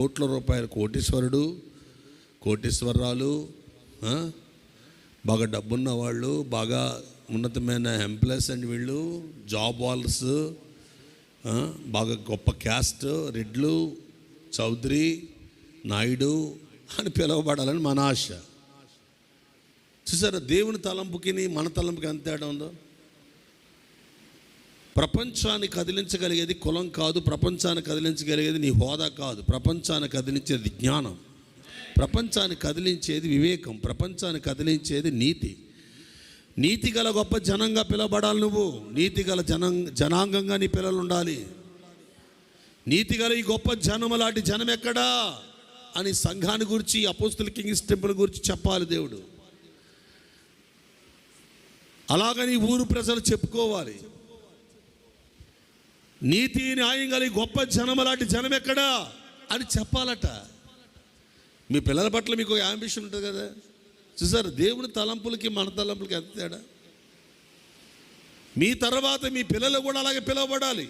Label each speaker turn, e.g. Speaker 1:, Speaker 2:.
Speaker 1: కోట్ల రూపాయల కోటీశ్వరుడు కోటీశ్వరరాలు బాగా డబ్బున్న వాళ్ళు బాగా ఉన్నతమైన ఎంప్లాయీస్ అండ్ వీళ్ళు జాబ్ వాల్స్ బాగా గొప్ప క్యాస్ట్ రెడ్లు చౌదరి నాయుడు అని పిలువబడాలని మన ఆశ. చూసారా దేవుని తలంపుకి మన తలంపుకి ఎంత తేడా ఉందో? ప్రపంచాన్ని కదిలించగలిగేది కులం కాదు ప్రపంచాన్ని కదిలించగలిగేది నీ హోదా కాదు. ప్రపంచాన్ని కదిలించేది జ్ఞానం. ప్రపంచాన్ని కదిలించేది వివేకం. ప్రపంచాన్ని కదిలించేది నీతి. నీతి గల గొప్ప జనంగా పిలవబడాలి నువ్వు. నీతి గల జనం జనాంగంగా నీ పిల్లలు ఉండాలి నీతి గల ఈ గొప్ప జనం లాంటి జనం ఎక్కడా అని సంఘాన్ని గురించి అపోస్తుల కింగ్స్ టెంపుల్ గురించి చెప్పాలి దేవుడు. అలాగని ఊరు ప్రజలు చెప్పుకోవాలి. నీతి న్యాయం కలిగి గొప్ప జనం లాంటి జనం ఎక్కడా? అని చెప్పాలట. మీ పిల్లల పట్ల మీకు అంబిషన్ ఉంటుంది కదా? చూసారు? దేవుని తలంపులకి మన తలంపులకి ఎంత తేడా? మీ తర్వాత మీ పిల్లలు కూడా అలాగే పిలువబడాలి.